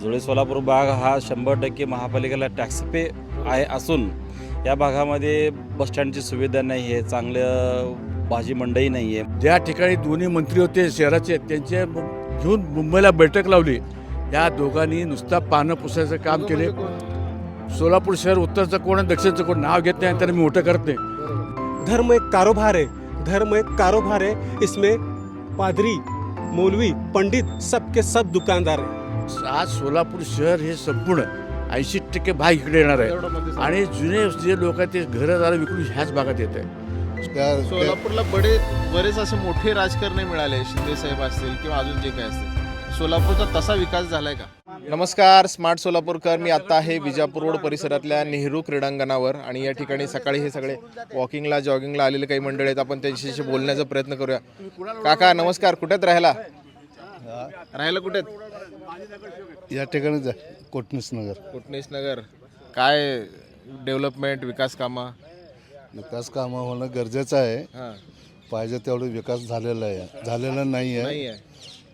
जुळे सोलापूर भाग हा शंभर टक्के महापालिकेला टॅक्स पे आहे असून या भागामध्ये बसस्टँडची सुविधा नाही आहे चांगलं भाजी मंडई नाही आहे. ज्या ठिकाणी दोन्ही मंत्री होते शहराचे त्यांचे घेऊन मुंबईला बैठक लावली. या दोघांनी नुसता पानं पुसायचं काम केले. सोलापूर शहर उत्तरचं कोण आणि दक्षिणचं कोण? नाव घेत नाही तर मी मोठं करत नाही. धर्म एक कारोबार है धर्म एक कारोबार है इसमें पादरी मौलवी पंडित सब के सब दुकानदार हैं. आज सोलापूर शहर हे संपूर्ण ऐंशी टक्के भाग इकडे येणार आहे. आणि जुने जे लोक आहेत ते घरं विकून ह्याच भागात येत आहे सोलापूरला बडे बरेच असे मोठे राजकारणी मिळाले शिंदे साहेब असतील किंवा अजून जे काय असतील. सोलापूरचा तसा विकास झालाय का? नमस्कार स्मार्ट सोलापूरकर. मी आता आहे विजापूर रोड परिसरातल्या नेहरू क्रीडांगणावर आणि या ठिकाणी सकाळी हे सगळे वॉकिंगला जॉगिंगला आलेले काही मंडळी आहेत. आपण त्यांच्याशी बोलण्याचा प्रयत्न करूया. काका नमस्कार. कुठेत राहायला राहायला कुठेत या ठिकाणी जा कोटणीस नगर. कोटणीस नगर. काय डेव्हलपमेंट विकास कामं? विकास कामं होणं गरजेचं आहे. पाहिजे तेवढं विकास झालेला आहे. झालेला नाही आहे नाही आहे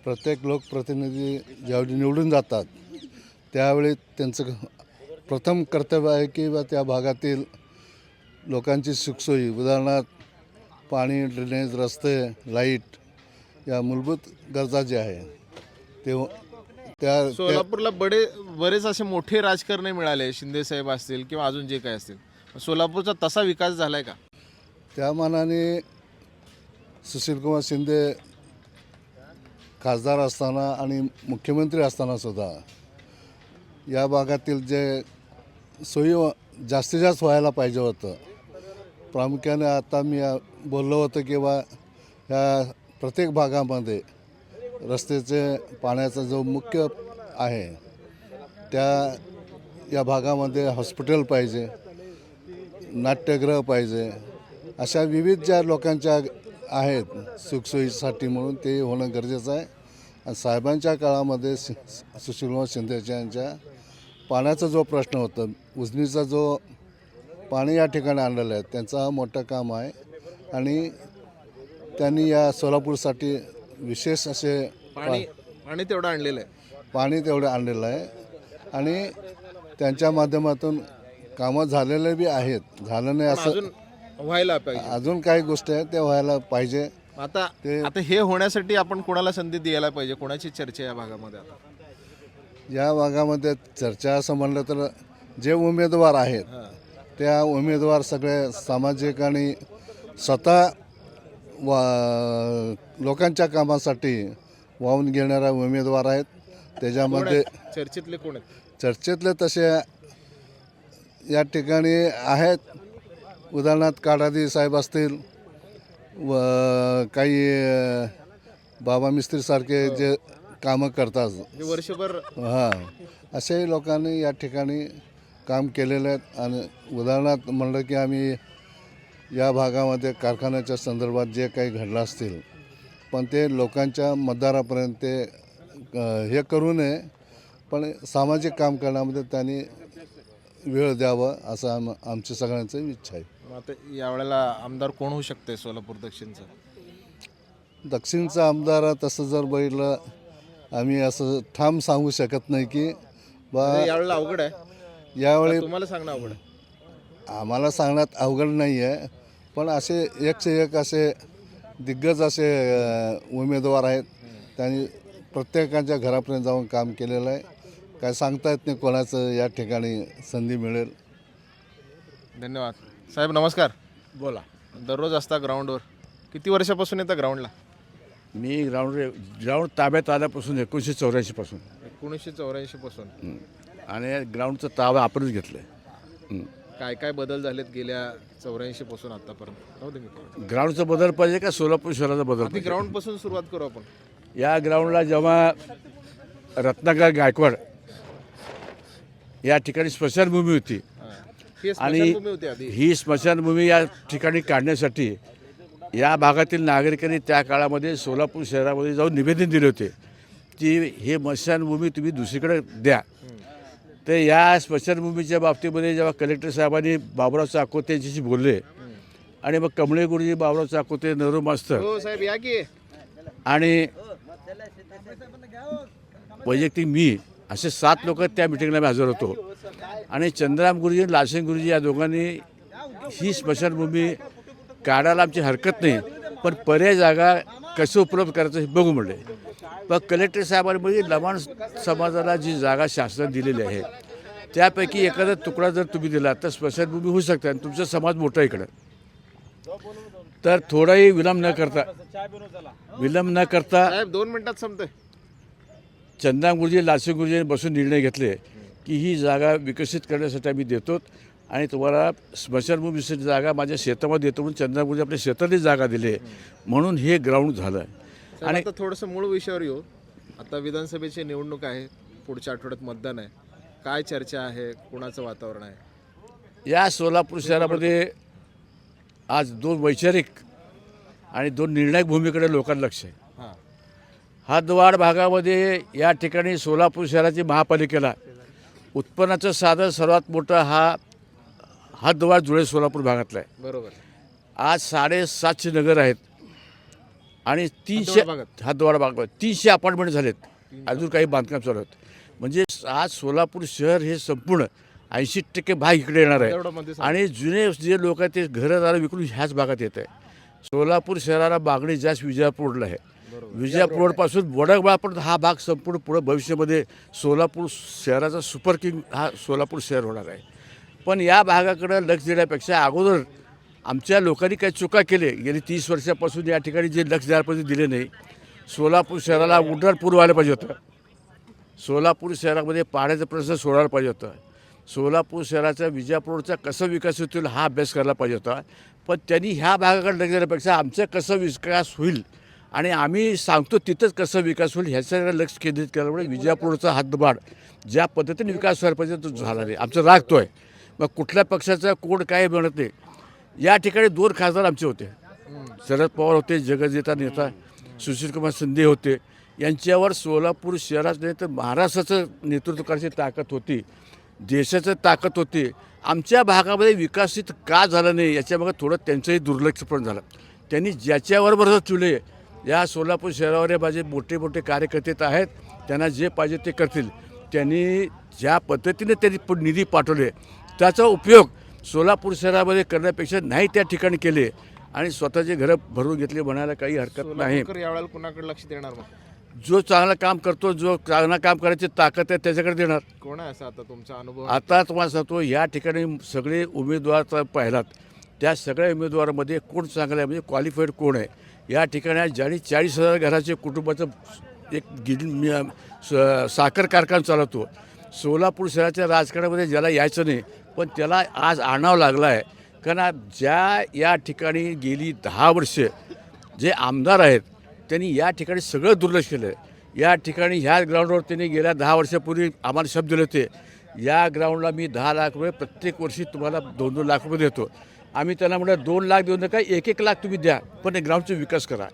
प्रत्येक लोकप्रतिनिधी ज्यावेळी निवडून जातात त्यावेळी त्यांचं प्रथम कर्तव्य आहे की बा त्या भागातील लोकांची सुखसोयी. उदाहरणार्थ पाणी ड्रेनेज रस्ते लाइट या मूलभूत गरजा ज्या आहे ते त्या सोलापूरला बडे बरेच असे मोठे राजकारणी मिळाले शिंदे साहेब असतील किंवा अजून जे काय असतील. सोलापूरचा तसा विकास झालाय का? त्या मानाने सुशीलकुमार शिंदे खासदार असताना आणि मुख्यमंत्री असताना सुद्धा या भागातील जे सोयी जास्तीत जास्त व्हायला पाहिजे होतं. प्रामुख्याने आता मी बोललो होतं की बा ह्या प्रत्येक भागामध्ये रस्त्याचे पाण्याचा जो मुख्य आहे त्या या भागामध्ये हॉस्पिटल पाहिजे नाट्यगृह पाहिजे अशा विविध ज्या लोकांच्या आहेत सुखसोयीसाठी म्हणून ते होणं गरजेचं आहे. आणि साहेबांच्या काळामध्ये सु सुशीलकुमार शिंदेच्या यांच्या पाण्याचा जो प्रश्न होता उजनीचा जो पाणी या ठिकाणी आणलेलं आहे त्यांचं हा मोठं काम आहे. आणि त्यांनी या सोलापूरसाठी विशेष असे पाणी पाणी तेवढं आणलेलं आहे. पाणी तेवढं आणलेलं आहे. आणि त्यांच्या माध्यमातून कामं झालेले बी आहेत. झालं नाही असं व्हायला पाहिजे. अजून काही गोष्टी आहेत त्या व्हायला पाहिजे. आता ते- आता हे होण्यासाठी आपण कोणाला संधी द्यायला पाहिजे? कोणाची चर्चा या भागामध्ये आता? या भागामध्ये चर्चा असं म्हणलं तर जे उमेदवार आहेत त्या उमेदवार सगळे सामाजिक आणि स्वतः वा लोकांच्या कामासाठी वाहून घेणारा उमेदवार आहेत. त्याच्यामध्ये चर्चेतले कोण आहेत? चर्चेतले तसे या ठिकाणी आहेत. उदाहरणार्थ काडादी साहेब असतील व काही बाबा मिस्त्रीसारखे जे कामं करतात. हे वर्षभर हां असे लोकांनी या ठिकाणी काम केलेलं आहेत. आणि उदाहरणार्थ म्हणलं की आम्ही या भागामध्ये कारखान्याच्या संदर्भात जे काही घडलं असतील पण ते लोकांच्या मतदारापर्यंत ते हे करू नये. पण सामाजिक काम करण्यामध्ये त्यांनी वेळ द्यावं असं आम आमची सगळ्यांची इच्छा आहे. आता यावेळेला आमदार कोण होऊ शकते सोलापूर दक्षिणचं? दक्षिणचा आमदार तसं जर बघितलं आम्ही असं ठाम सांगू शकत नाही की बा म्हणजे यावेळेला अवघड आहे. यावेळी तुम्हाला सांगणं अवघड आहे. आम्हाला सांगण्यात अवघड नाही आहे पण असे एकशे एक असे दिग्गज असे उमेदवार आहेत. त्यांनी प्रत्येकाच्या घरापर्यंत जाऊन काम केलेलं आहे. काय सांगता येत नाही कोणाचं या ठिकाणी संधी मिळेल. धन्यवाद. साहेब नमस्कार. बोला. दररोज असता ग्राउंडवर. किती वर्षापासून येतं ग्राउंडला? मी ग्राउंड ग्राउंड ताब्यात आल्यापासून एकोणीसशे चौऱ्याऐंशीपासून. एकोणीसशे चौऱ्याऐंशी पासून आणि ग्राउंडचं ताबा आपणच घेतलं आहे काय काय बदल झालेत गेल्या चौऱ्याऐंशी पासून आतापर्यंत? राहू दे मी ग्राउंडचा बदल पाहिजे का सोलापूर शहराचा बदल आधी पाहिजे? ग्राउंडपासून सुरुवात करू आपण. या ग्राउंडला जेव्हा रत्नाकर गायकवाड या ठिकाणी स्मशानभूमी होती हा. ही आणि स्मशानभूमी होती आधी. ही स्मशानभूमी या ठिकाणी काढण्यासाठी या भागातील नागरिकांनी त्या काळामध्ये सोलापूर शहरामध्ये जाऊन निवेदन दिले होते की हे स्मशानभूमी तुम्ही दुसरीकडे द्या. तर या स्मशानभूमीच्या बाबतीमध्ये जेव्हा कलेक्टर साहेबांनी बाबुराव चाकोते यांच्याशी बोलले आणि मग कमळे गुरुजी बाबुराव चाकोते नेहरू मास्तर. हो साहेब या की. आणि वैयक्तिक मी असे सात लोक त्या मिटिंगला मी हजर होतो. आणि चंद्राम गुरुजी आणि लालसिंग गुरुजी या दोघांनी ही स्मशानभूमी काढायला आमची हरकत नाही. पण पर्याय जागा कसं उपलब्ध करायचं हे बघू म्हणले. पण कलेक्टर साहेबांनी म्हणजे लमाण समाजाला जी जागा शासनाने दिलेली आहे त्यापैकी एखादा तुकडा जर तुम्ही दिला तर स्मशानभूमी होऊ शकते आणि तुमचा समाज मोठा इकडं. तर थोडाही विलंब न करता विलंब न करता दोन मिनिटात संपतंय. चंदा गुरुजी लालसिंग गुरुजींनी बसून निर्णय घेतले की ही जागा विकसित करण्यासाठी आम्ही देतो आणि तुम्हाला स्मशानभूमीची जागा माझ्या शेतामध्ये देतो म्हणून चंदा गुरुजी आपल्या शेतातली जागा दिली म्हणून हे ग्राउंड झालं साहेब, आणि आता थोडंसं मूळ विषयावर येऊ. आता विधानसभेची निवडणूक आहे. पुढच्या आठवड्यात मतदान आहे. काय चर्चा आहे? कुणाचं वातावरण आहे? या सोलापूर शहरामध्ये आज दोन वैचारिक आणि दोन निर्णायक भूमीकडे लोकांना लक्ष आहे. हां. हातवाड भागामध्ये या ठिकाणी सोलापूर शहराची महापालिकेला उत्पन्नाचं साधन सर्वात मोठं हा हातवाड जुळे सोलापूर भागातला आहे. बरोबर. आज साडेसातशे नगर आहेत. आणि तीनशे भागात? हातवाड भागात तीनशे अपार्टमेंट झालेत. अजून काही बांधकाम चालू आहेत. म्हणजे आज सोलापूर शहर हे संपूर्ण ऐंशी टक्के भाग इकडे येणार आहे. आणि जुने जे लोक आहेत ते घरदारं विकून ह्याच भागात येत आहे. सोलापूर शहराला मागणी जास्त विजापूर रोडला आहे विजापूर रोडपासून हा भाग संपूर्ण पुढं भविष्यामध्ये सोलापूर शहराचा सुपर किंग हा सोलापूर शहर होणार आहे. पण या भागाकडं लक्ष देण्यापेक्षा अगोदर आमच्या लोकांनी काही चुका केले गेली तीस वर्षापासून या ठिकाणी जे लक्ष द्यायला पाहिजे दिले नाही सोलापूर शहराला उड्डाण पूर व्हायला पाहिजे होतं. सोलापूर शहरामध्ये पाण्याचा प्रश्न सोडायला पाहिजे होता. सोलापूर शहराचा विजापूरचा कसं विकास होतील हा अभ्यास करायला पाहिजे होता. पण त्यांनी ह्या भागाकडे लक्ष देण्यापेक्षा आमचा कसं विकास होईल आणि आम्ही सांगतो तिथंच कसं विकास होईल ह्याच्याकडे लक्ष केंद्रित केल्यामुळे विजापूरचा हातबाड ज्या पद्धतीने विकास व्हायला पाहिजे तो झाला नाही. आमचा राग तो आहे. मग कुठल्या पक्षाचा कोड काय म्हणते नाही. या ठिकाणी दोन खासदार आमचे होते. शरद पवार होते जगजिता नेता सुशीलकुमार शिंदे होते. यांच्यावर सोलापूर शहरात नाही तर महाराष्ट्राचं नेतृत्व करायची ताकद होती. देशाचं ताकद होती. आमच्या भागामध्ये विकसित का झालं नाही याच्यामागे थोडं त्यांचंही दुर्लक्ष पण झालं. त्यांनी ज्याच्याबरोबर चुले या सोलापूर शहरावर माझे मोठे मोठे कार्यकर्ते तर आहेत. त्यांना जे पाहिजे ते करतील. त्यांनी ज्या पद्धतीने त्यांनी निधी पाठवले त्याचा उपयोग सोलापूर शहरामध्ये करण्यापेक्षा नाही त्या ठिकाणी केले. आणि स्वतःचे घरं भरून घेतले म्हणायला काही हरकत नाही. यावेळेला कुणाकडे लक्ष देणार जो चांगलं काम करतो जो चांगलं काम करायची ताकद आहे त्याच्याकडे देणार. कोण आहे असं आता तुमचा अनुभव? आता तुम्हाला सांगतो या ठिकाणी सगळे उमेदवार पाहिलात. त्या सगळ्या उमेदवारामध्ये कोण चांगलं आहे म्हणजे क्वालिफाईड कोण आहे? या ठिकाणी ज्यांनी चाळीस हजार घराचे कुटुंबाचं एक स- साखर कारखाना चालवतो. सोलापूर शहराच्या राजकारणामध्ये ज्याला यायचं नाही पण त्याला आज आणावं लागलं आहे कारण ज्या या ठिकाणी गेली दहा वर्षे जे आमदार आहेत त्यांनी या ठिकाणी सगळं दुर्लक्ष केलं आहे या ठिकाणी ह्या ग्राउंडवर त्यांनी गेल्या दहा वर्षापूर्वी आम्हाला शब्द दिले होते या ग्राउंडला मी दहा लाख रुपये प्रत्येक वर्षी तुम्हाला दोन दोन लाख रुपये देतो. आम्ही त्यांना म्हटलं दोन लाख देऊ नका एक एक लाख तुम्ही द्या पण या ग्राउंडचा विकास करा.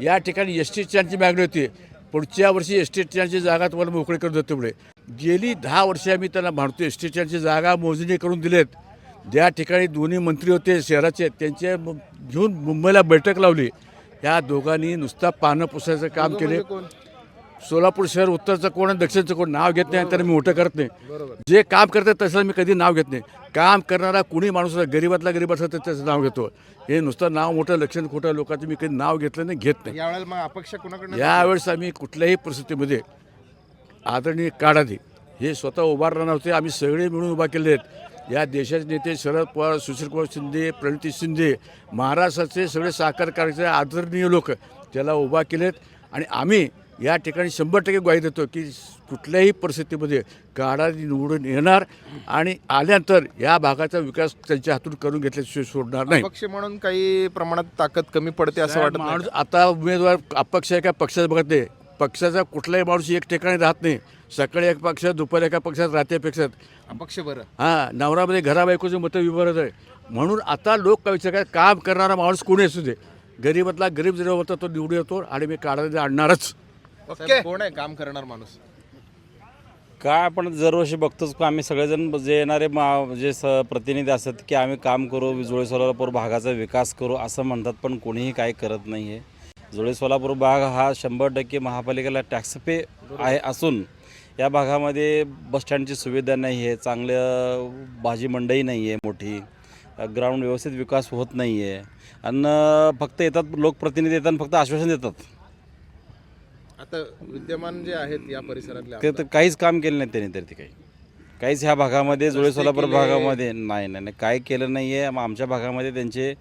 या ठिकाणी एस टी स्टँडची मागणी होती पुढच्या वर्षी एस टी स्टँडची जागा तुम्हाला मोकळी करून देतो पुढे गेली दहा वर्षे आम्ही त्यांना टी स्टँडची जागा मोजणी करून दिलेत. ज्या ठिकाणी दोन्ही मंत्री होते शहराचे. त्यांचे घेऊन मुंबईला बैठक लावली. ह्या दोघांनी नुसता पानं पुसायचं काम केले. म्हणजे सोलापूर शहर उत्तरचं कोण आणि दक्षिणचं कोण नाव घेत नाही तर मी मोठं करत नाही. जे काम करतात तसं मी कधी नाव घेत नाही. काम करणारा कुणी माणूस गरीबातला गरीब असला तर त्याचं नाव घेतो. हे नुसतं नाव मोठं लक्षण खोटं लोकांचं मी कधी नाव घेतलं नाही घेत नाही. यावेळेस आम्ही कुठल्याही परिस्थितीमध्ये आदरणीय काढाधी हे स्वतः उभारणार नव्हते आम्ही सगळे मिळून उभा केले आहेत. या देशाचे नेते शरद पवार सुशीलकुमार शिंदे प्रणिती शिंदे महाराष्ट्राचे सगळे साकार करायचे आदरणीय लोक त्याला उभा केलेत आणि आम्ही या ठिकाणी शंभर टक्के ग्वाही देतो की कुठल्याही परिस्थितीमध्ये काढा निवडून येणार आणि आल्यानंतर या भागाचा विकास त्यांच्या हातून करून घेतल्याशिवाय सोडणार नाही. पक्ष म्हणून काही प्रमाणात ताकद कमी पडते असं वाटत आता उमेदवार अपक्ष आहे का पक्षाचं बघत नाही? पक्षाचा कुठलाही माणूस एक ठिकाणी राहत नाही. सकाळी एक पक्षात दुपारी एका पक्षात रात्री पक्षात. अपक्ष बरं. हां नवरामध्ये घरा बायकोचं मतं विभागत आहे. म्हणून आता लोक काय विचार करतात, काम करणारा माणूस कोणी असू दे. गरीबातला गरीब जरी होता तो निवडून येतो आणि मी काढायला आणणारच. साहेब, कोण आहे काम करणार माणूस? काय आपण दरवर्षी बघतोच की आम्ही सगळेजण जे येणारे मा जे स प्रतिनिधी असतात की आम्ही काम करू जुळे सोलापूर भागाचा विकास करू असं म्हणतात पण कोणीही काय करत नाही आहे जुळे सोलापूर भाग हा शंभर टक्के महापालिकेला टॅक्स पे आहे असून या भागामध्ये बसस्टँडची सुविधा नाही आहे चांगलं भाजी मंडई नाही आहे मोठी ग्राउंड व्यवस्थित विकास होत नाही आहे. आणि फक्त येतात लोकप्रतिनिधी येतात फक्त आश्वासन देतात. आता विद्यमान जे आहेत या परिसरातले ते तर काहीच काम केलं नाही त्यांनी तरी ते काही. काहीच ह्या भागामध्ये जुळे सोलापूर. भागामध्ये नाही नाही नाही काय केलं नाही आहे आमच्या भागामध्ये त्यांचे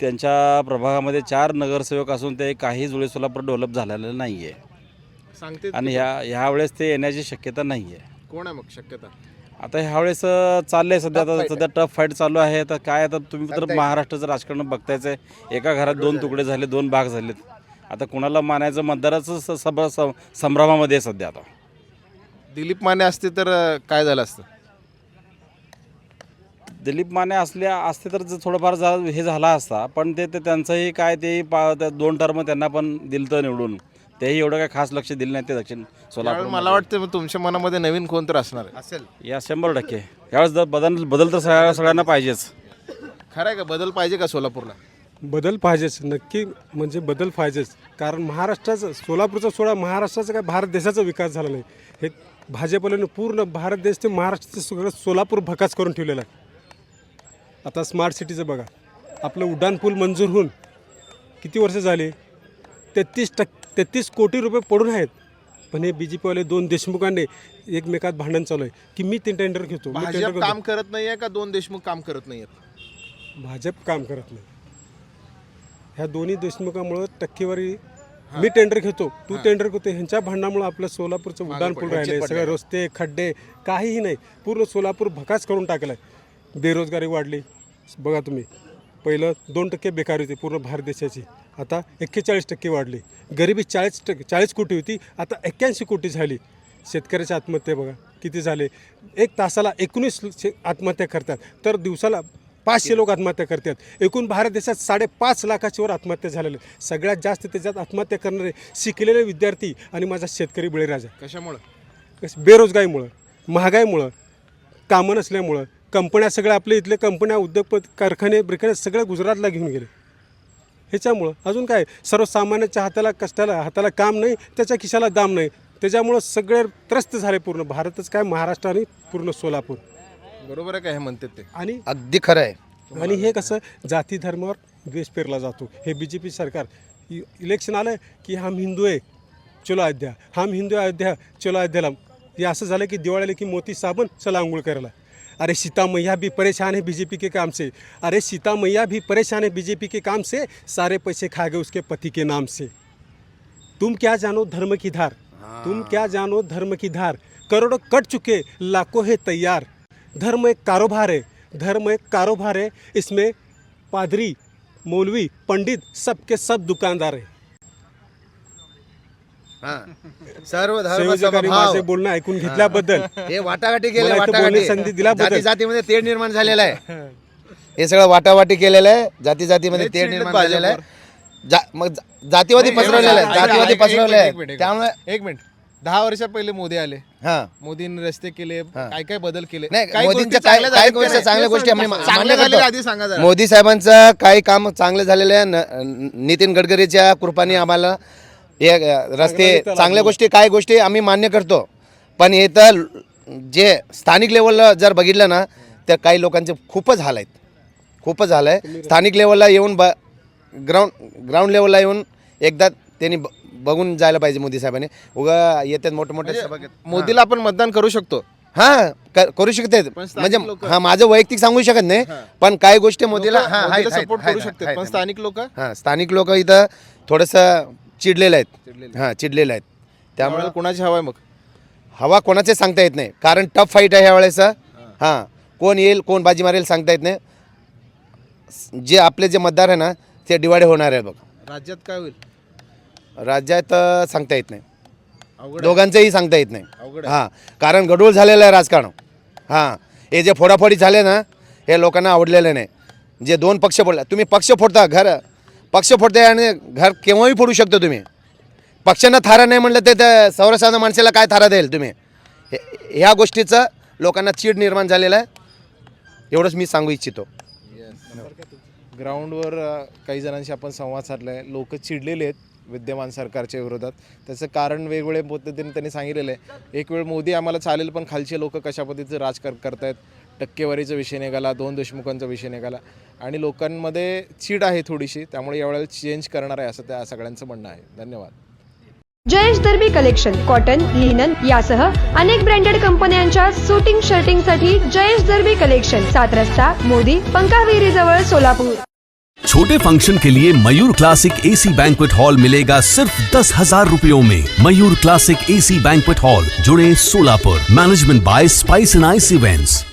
त्यांच्या प्रभागामध्ये चार नगरसेवक असून ते काही जुळे सोलापूर डेव्हलप झालेलं नाही आहे सांगते आणि ह्या ह्यावेळेस ते येण्याची शक्यता नाही आहे कोण आहे मग शक्यता? आता ह्यावेळेस चाललंय सध्या आता सध्या टफ फाईट चालू आहे. तर काय आता तुम्ही तर महाराष्ट्राचं राजकारण बघतायच आहे. एका घरात दोन तुकडे झाले दोन भाग झालेत. आता कुणाला मानायचं मतदाराचं सभा- संभ्रमामध्ये आहे सध्या आता. दिलीप माने असते तर काय झालं असतं? दिलीप माने असल्या असते तर जे थोडंफार जा हे झाला असता पण ते ते त्यांचंही काय ते पा त्या दोन टर्म त्यांना पण दिलं तर निवडून. तेही एवढं काय खास लक्ष दिलं नाही ते दक्षिण सोलापूर मला वाटतं मग तुमच्या मनामध्ये नवीन कोण तर असणार आहे? असेल. या शंभर टक्के. यावेळेस जर बदल बदल तर सगळ्या सगळ्यांना पाहिजेच. खरं आहे का? बदल पाहिजे का सोलापूरला? बदल पाहिजेच नक्की म्हणजे बदल पाहिजेच. कारण महाराष्ट्राचं सोलापूरचा सोडा महाराष्ट्राचा काय भारत देशाचा विकास झाला नाही. हे भाजपला पूर्ण भारत देश ते महाराष्ट्राचं सगळं सोलापूर भकास करून ठेवलेलं आहे. आता स्मार्ट सिटीचं बघा. आपलं उड्डाण पूल मंजूर होऊन किती वर्ष झाली? तेहतीस टक्के तेहतीस कोटी रुपये पडून आहेत. पण हे बी जे पीवाले दोन देशमुखांनी एकमेकात भांडण चालू आहे. की मी ते टेंडर घेतो मी भाजप काम करत. नाहीये का दोन देशमुख काम करत नाहीयेत? भाजप काम करत नाही. ह्या दोन्ही देशमुखामुळं टक्केवारी मी टेंडर घेतो तू टेंडर घेतो ह्यांच्या भांडणामुळे आपलं सोलापूरचं उड्डाण पूल पडलं, राहिले सगळे रस्ते खड्डे काहीही नाही. पूर्ण सोलापूर भकास करून टाकलाय. बेरोजगारी वाढली. बघा तुम्ही पहिलं दोन टक्के बेकारी होती पूर्ण भारत देशाची. आता एक्केचाळीस टक्के वाढली. गरिबी चाळीस टक्के चाळीस कोटी होती आता एक्क्याऐंशी कोटी झाली. शेतकऱ्याच्या आत्महत्या बघा किती झाले? एक तासाला एकोणीस शे- आत्महत्या करतात तर दिवसाला पाचशे लोक आत्महत्या करतात. एकूण भारत देशात साडेपाच लाखाच्या वर आत्महत्या झालेल्या आहेत. सगळ्यात जास्त त्याच्यात आत्महत्या करणारे शिकलेले विद्यार्थी आणि माझा शेतकरी बळीराजा. कशामुळं? कसं बेरोजगारीमुळं महागाईमुळं कामं नसल्यामुळं कंपन्या सगळ्या आपल्या इथले कंपन्या उद्योगपती कारखाने बिरखाने सगळ्या गुजरातला घेऊन गेले. ह्याच्यामुळं अजून काय? सर्वसामान्याच्या हाताला कष्टाला हाताला काम नाही त्याच्या खिशाला दाम नाही. त्याच्यामुळं सगळे त्रस्त झाले पूर्ण. भारतच काय? महाराष्ट्र आणि पूर्ण सोलापूर. बरोबर आहे का हे म्हणतात ते? आणि अगदी खरं आहे. आणि हे कसं? जाती धर्मावर द्वेष पेरला जातो. हे बी जे पी सरकार इ- इलेक्शन आलं की हम हिंदू आहे चलो अयोध्या. हम हिंदू आहे अयोध्या चलो अयोध्याला. हे असं झालं की दिवाळीला की मोती साबण चला आंघोळ करायला. अरे सीता मैया भी परेशान है बीजेपी के काम से। अरे सीता मैया भी परेशान है बीजेपी के काम से सारे पैसे खा गए उसके पति के नाम से। तुम क्या जानो धर्म की धार? तुम क्या जानो धर्म की धार? करोड़ों कट चुके लाखों है तैयार। धर्म एक कारोबार है धर्म एक कारोबार है। इसमें पादरी मौलवी पंडित सबके सब दुकानदार है। हा. सर्व धर्म संयोजकांनी समभाव. बोलणं ऐकून घेतल्याबद्दल हे. वाटाघाटी केले मला इथं वाटाघाटी. बोलण्याची संधी दिल्याबद्दल. जाती जातीमध्ये तेढ निर्माण झालेला आहे. हे सगळं वाटावाटी केलेलं आहे. जाती जातीमध्ये तेढ निर्माण झालेलं आहे. जा- मग जा- जातीवादी पसरवलेलं आहे. जातीवादी पसरवले आहे. त्यामुळे एक मिनिट. दहा वर्षा पहिले मोदी आले. हा. मोदींनी रस्ते केले काय काय बदल केले? नाही मोदींच्या काय चांगल्या गोष्टी नाही? चांगल्या गोष्टी आम्ही चांगल्या मान्य झालेल्या करतो. आधी सांगा जरा. मोदी साहेबांचं काही काम चांगले झालेले आहे. न- नितीन गडकरीच्या कृपाने आम्हाला हे रस्ते चांगल्या गोष्टी काही गोष्टी आम्ही मान्य करतो. पण हे तर जे स्थानिक लेवलला जर बघितलं ना तर काही लोकांचे खूपच हाल आहेत. खूपच हाल आहे. स्थानिक लेवलला येऊन ब ग्राउंड ग्राउंड लेवलला येऊन एकदा त्यांनी ब- बघून जायला पाहिजे मोदी साहेबांनी. उगा येतात मोठे सभा घेत- मोदीला आपण मतदान करू शकतो. हा करू शकते. म्हणजे हा माझं वैयक्तिक सांगू शकत नाही पण काही गोष्टी मोदीला हा, सपोर्ट करू आहेत. स्थानिक लोक? हा स्थानिक लोक इथं थोडंसं चिडलेले आहेत. हा चिडलेले आहेत. त्यामुळे कोणाची हवा आहे मग? हवा कोणाचे सांगता येत नाही. कारण टफ फाईट आहे ह्या वेळेस हां. कोण येईल कोण बाजी मारेल सांगता येत नाही. जे आपले जे मतदार आहे ना ते डिवाइड होणार आहे बघ. राज्यात काय होईल? राज्यात सांगता येत नाही. दोघांचंही सांगता येत नाही. हां. कारण गडूळ झालेलं आहे राजकारण. हां. हे जे फोडाफोडी झाले ना हे लोकांना आवडलेले नाही. जे दोन पक्ष फोडला तुम्ही पक्ष फोडता घर? पक्ष फोडते आणि घर केव्हाही फोडू शकतो तुम्ही. पक्षांना थारा नाही म्हणलं ते त्या सर्वसाधारण माणसाला काय थारा देईल तुम्ही? हे- ह्या गोष्टीचं लोकांना चीड निर्माण झालेलं आहे. एवढंच मी सांगू इच्छितो. ग्राउंडवर काही जणांशी आपण संवाद साधला आहे लोक चिडलेले आहेत विद्यमान सरकारच्या विरोधात. त्याचं कारण वेगवेगळ्या पद्धतीने त्यांनी सांगितलेलं आहे. एक वेळ मोदी आम्हाला चालेल पण खालचे लोक कशा पद्धतीचं राजकारण करतायत? टक्केवारीचा विषय निघाला दोन देशमुखांचा विषय निघाला. आणि लोकांमध्ये चीड आहे थोडीशी त्यामुळे यावेळेला चेंज करणार आहे असं त्या सगळ्यांचं म्हणणं आहे. धन्यवाद. Jayesh Darbi collection cotton linen यासह अनेक ब्रँडेड कंपन्यांच्या सुटिंग शर्टिंगसाठी जयेश दर्बी कलेक्शन सात रस्ता मोदी पंकाविरी जवळ सोलापूर. छोटे फंक्शन के लिए Mayur classic AC banquet hall मिलेगा सिर्फ दस हजार रूपयों में. Mayur classic AC banquet hall जुड़े Solapur. Management by spice and ice events